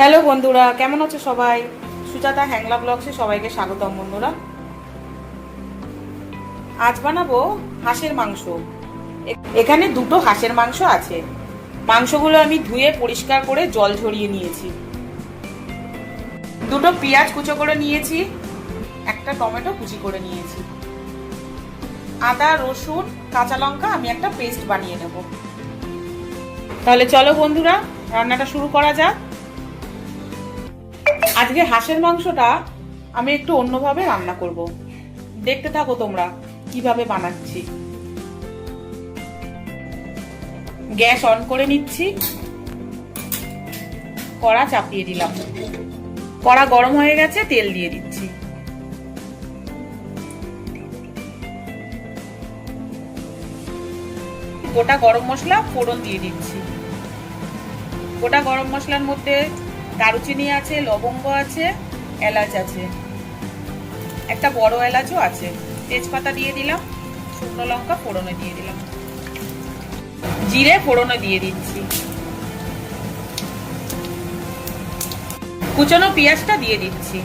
Hello বন্ধুরা, কেমন আছো সবাই? সুজাতা হ্যাংলা ব্লগসে সবাইকে স্বাগতম বন্ধুরা। আজ বানাবো হাঁসের মাংস। এখানে দুটো হাঁসের মাংস আছে। মাংসগুলো আমি ধুয়ে পরিষ্কার করে জল ঝরিয়ে নিয়েছি। দুটো পেঁয়াজ কুচো করে নিয়েছি, একটা টমেটো কুচি করে নিয়েছি। আদা, রসুন, কাঁচা লঙ্কা আমি একটা পেস্ট বানিয়ে নেব। তাহলে চলো বন্ধুরা, রান্নাটা শুরু করা যাক। আজকে হাঁসের মাংসটা আমি একটু অন্যভাবে রান্না করব। দেখতে থাকো তোমরা, কীভাবে বানাচ্ছি। গ্যাস অন করে নিচ্ছি। কড়া চাপিয়ে দিলাম। কড়া গরম হয়ে গেছে, তেল দিয়ে দিচ্ছি। গোটা গরম মশলা ফোড়ন দিয়ে দিচ্ছি। গোটা গরম মশলার মধ্যে দারুচিনি আছে, লবঙ্গ আছে, এলাচ আছে। একটা বড় এলাচও আছে। তেজপাতা দিয়ে দিলাম, শুকনো লঙ্কা ফোড়নে দিয়ে দিলাম। জিরে ফোড়নে দিয়ে দিচ্ছি। কুচানো পেঁয়াজটা দিয়ে দিচ্ছি।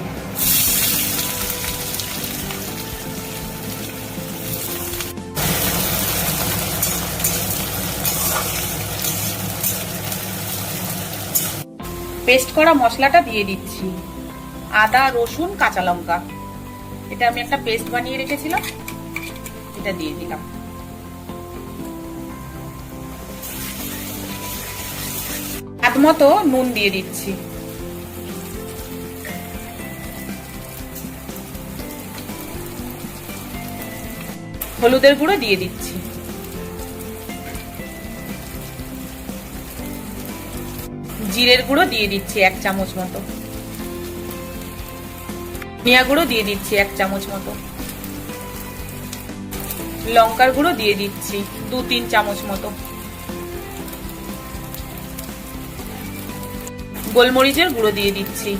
পেস্ট করা মশলাটা দিয়ে দিচ্ছি। আদা, রসুন, কাঁচা লঙ্কা। এটা আমি একটা পেস্ট বানিয়ে রেখেছিলাম। এটা দিয়ে দিলাম। স্বাদ মতো নুন দিয়ে দিচ্ছি। হলুদের গুঁড়ো দিয়ে দিচ্ছি। জিরের গুঁড়ো দিয়ে দিচ্ছি এক চামচ মতো। ধনিয়া গুঁড়ো দিয়ে দিচ্ছি এক চামচ মতো। লঙ্কার গুঁড়ো দিয়ে দিচ্ছি দু তিন চামচ মতো। গোলমরিচের গুঁড়ো দিয়ে দিচ্ছি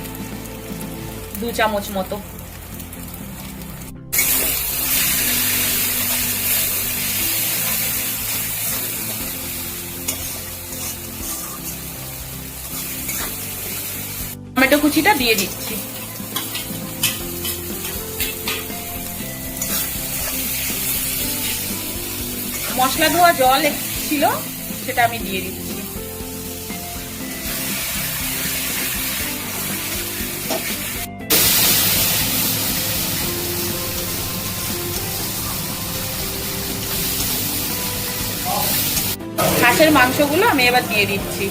দু চামচ মতো। টমেটো কুচিটা দিয়ে দিচ্ছি। মশলা ধোয়া জল ছিল, সেটা আমি দিয়ে দিচ্ছি। হাঁসের মাংসগুলো আমি এবার দিয়ে দিচ্ছি।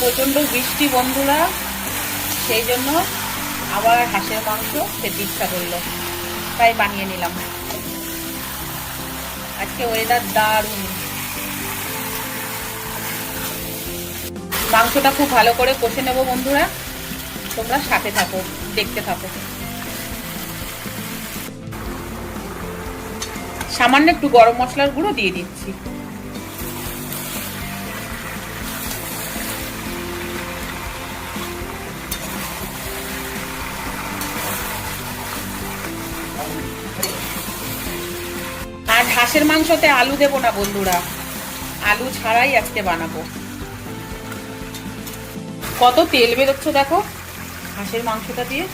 প্রচণ্ড বৃষ্টি বন্ধুরা সেই জন্য আবার হাঁসের মাংস খেতে ইচ্ছা করল। তাই বানিয়ে নিলাম। আজকে ওয়েদার দারুণ। মাংসটা খুব ভালো করে কষে নেব বন্ধুরা। তোমরা সাথে থাকো, দেখতে থাকো। সামান্য একটু গরম মশলার গুঁড়ো দিয়ে দিচ্ছি। হাঁসের মাংসতে আলু দেব না বন্ধুরা। আলু ছাড়াই আজকে বানাবো। কত তেল বেরোচ্ছে দেখো, হাঁসের মাংসটা দিয়ে।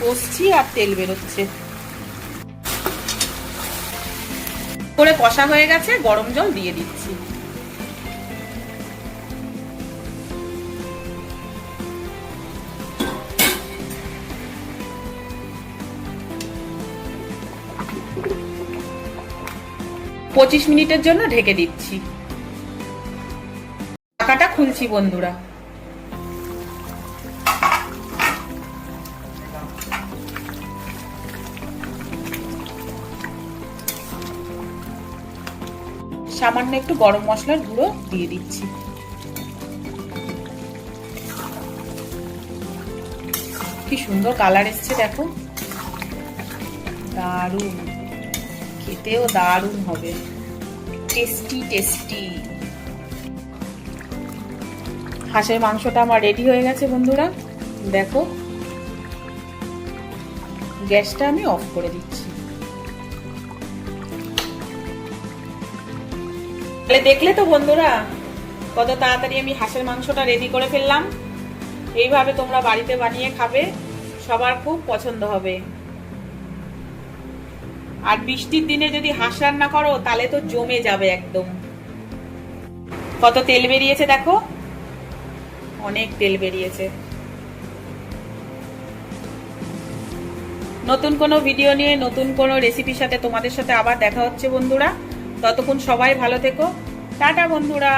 কষছি আর তেল বেরোচ্ছে। করে কষা হয়ে গেছে, গরম জল দিয়ে দিচ্ছি। পঁচিশ মিনিটের জন্য ঢেকে দিচ্ছি। ঢাকাটা খুলছি বন্ধুরা। সামান্য একটু গরম মশলার গুঁড়ো দিয়ে দিচ্ছি। কি সুন্দর কালার এসছে দেখো। দারুণ। খেতেও দারুণ হবে। টেস্টি টেস্টি হাঁসের মাংসটা আমার রেডি হয়ে গেছে বন্ধুরা। দেখো। গ্যাসটা আমি অফ করে দিচ্ছি। তাহলে দেখলে তো বন্ধুরা, কত তাড়াতাড়ি আমি হাঁসের মাংসটা রেডি করে ফেললাম। এইভাবে তোমরা বাড়িতে বানিয়ে খাবে, সবার খুব পছন্দ হবে। আর বৃষ্টির দিনে যদি হাঁস রান্না করো, তাহলে তো জমে যাবে একদম। কত তেল বেরিয়েছে দেখো? অনেক তেল বেরিয়েছে। নতুন কোনো ভিডিও নিয়ে নতুন কোনো রেসিপির সাথে তোমাদের সাথে আবার দেখা হচ্ছে বন্ধুরা। ততক্ষণ সবাই ভালো থেকো। টাটা বন্ধুরা।